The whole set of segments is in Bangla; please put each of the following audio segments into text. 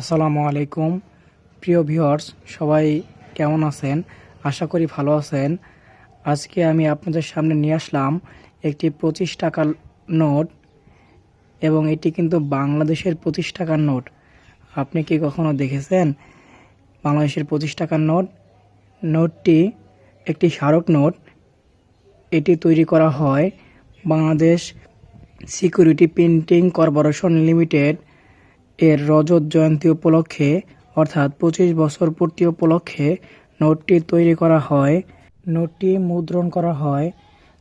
আসসালামু আলাইকুম। প্রিয় ভিউয়ার্স, সবাই কেমন আছেন? আশা করি ভালো আছেন। আজকে আমি আপনাদের সামনে নিয়ে আসলাম একটি পঁচিশ টাকার নোট এবং এটি কিন্তু বাংলাদেশের পঁচিশ টাকার নোট। আপনি কি কখনো দেখেছেন বাংলাদেশের পঁচিশ টাকার নোট? নোটটি একটি স্মারক নোট। এটি তৈরি করা হয় Bangladesh security printing corporation limited এর রজত জয়ন্তী উপলক্ষে, অর্থাৎ পঁচিশ বছর পূর্তি উপলক্ষে নোটটি তৈরি করা হয়। নোটটি মুদ্রণ করা হয়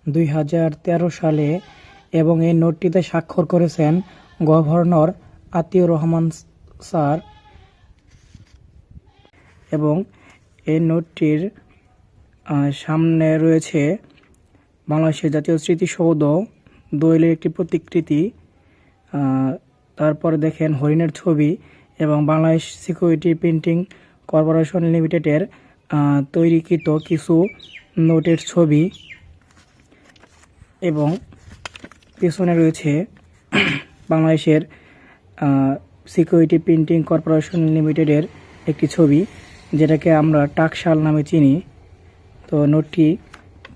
দুই হাজার তেরো সালে এবং এই নোটটিতে স্বাক্ষর করেছেন গভর্নর আতিউর রহমান স্যার এবং এই নোটটির সামনে রয়েছে বাংলাদেশের জাতীয় স্মৃতিসৌধ, দোয়েলের একটি প্রতিকৃতি তারপরে দেখেন হরিণের ছবি এবং বাংলাদেশ সিকিউরিটি প্রিন্টিং কর্পোরেশন লিমিটেডের তৈরিকৃত কিছু নোটের ছবি এবং পেছনে রয়েছে বাংলাদেশের সিকিউরিটি প্রিন্টিং কর্পোরেশন লিমিটেডের একটি ছবি, যেটাকে আমরা টাকশাল নামে চিনি। তো নোটটি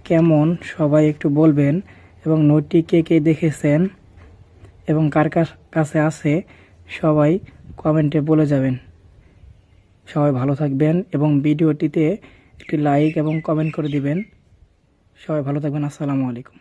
কেমন সবাই একটু বলবেন এবং নোটটি কে কে দেখেছেন? এবং কার কাছে আছে সবাই কমেন্টে বলে যাবেন। সবাই ভালো থাকবেন এবং ভিডিওটিতে একটি লাইক এবং কমেন্ট করে দিবেন। সবাই ভালো থাকবেন। আসসালামু আলাইকুম।